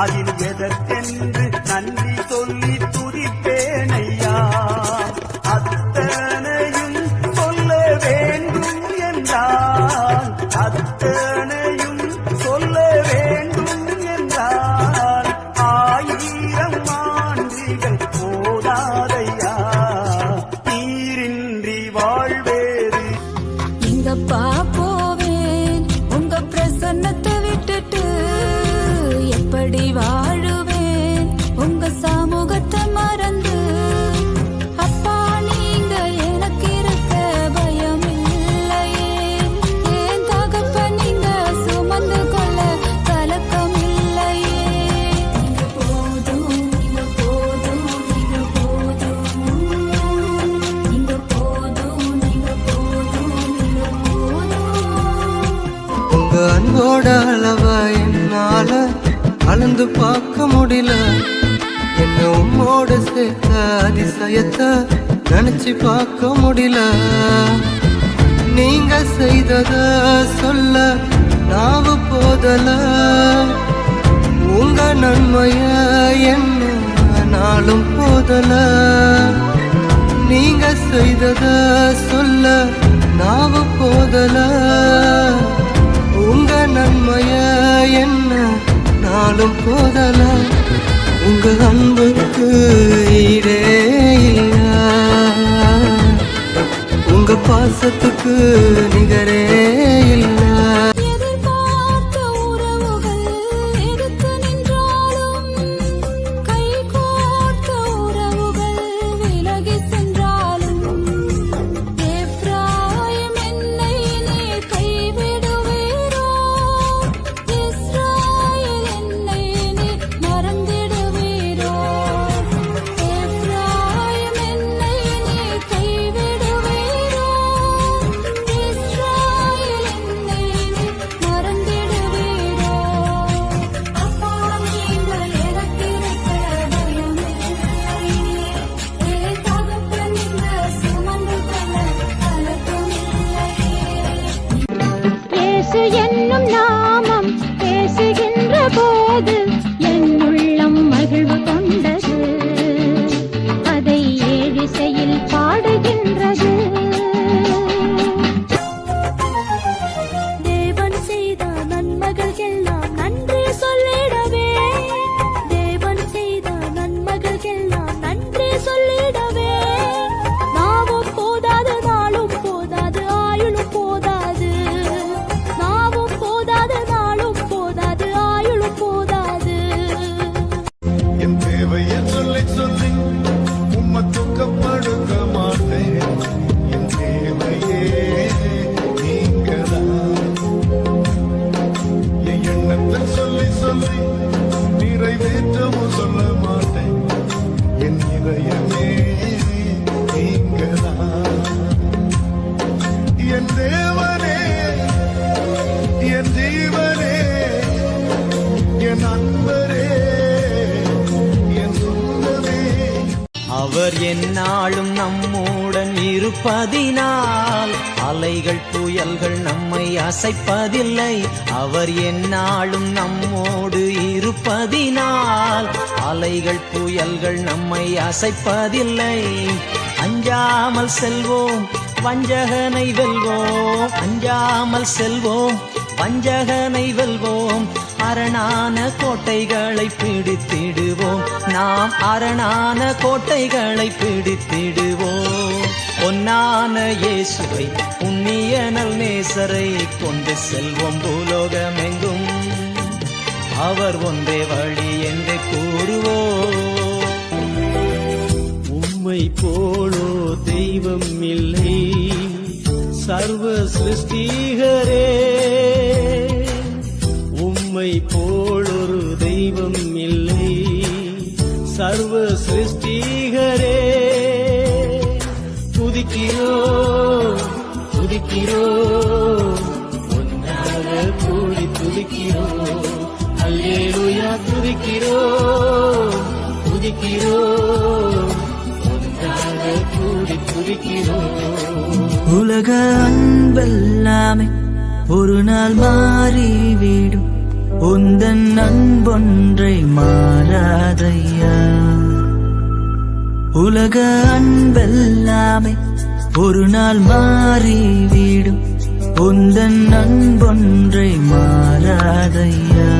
அதில் எதற்கென்று அன்போட அளவ என்னால அளந்து பார்க்க முடியல. என்ன உம்மோட சேர்த்த அதிசயத்தை நினைச்சு பார்க்க முடியல. நீங்க செய்தத சொல்ல நாவு போதல. உங்க நன்மைய என்ன நாளும் போதல. நீங்க செய்தத நாளும் போதல உங்க அன்புக்கு ஈடே உங்க பாசத்துக்கு நிகரே என்னும் நாமம் சொல்லி நிறைவேற்றவும் சொல்ல மாட்டேன். என் இதயமே நீங்கதான் என் தேவனே என் ஜீவனே என் அன்பரே என் சொந்தமே. அவர் நம்முடன் இருப்பதினால் அலைகள் புயல்கள் நம்மை அசைப்பதில்லை அவர் என்னாலும் நம்மோடு இருப்பதினால் அலைகள் புயல்கள் நம்மை அசைப்பதில்லை. அஞ்சாமல் செல்வோம் வஞ்சகனை வெல்வோம். அஞ்சாமல் செல்வோம் வஞ்சகனை வெல்வோம். அரணான கோட்டைகளை பிடித்திடுவோம். நாம் அரணான கோட்டைகளை பிடித்திடுவோம். பொன்னான இயேசுவை புண்ணிய நல் நேசரை கொண்டு செல்வோம் பூலோகமெங்கும். அவர் ஒன்றே வழி என்று கூறுவோ உம்மை போலோ தெய்வம் இல்லை. சர்வ சிருஷ்டிகரே. துதிக்கிறோ துதிக்கிறோ ஒன்றாக கூடி துதிக்கிறோ அல்லேலூயா துதிக்கிறோ துதிக்கிறோ ஒன்றாக கூடி துதிக்கிறோ. உலக அன்பெல்லாமே ஒரு நாள் மாறிவிடும் உந்தன் அன்பொன்றை மாறாதையா? உலக அன்பெல்லாமே ஒரு நாள் மாறிவிடும் உந்தன் அன்பொன்றை மாறாதையா மாறாதையா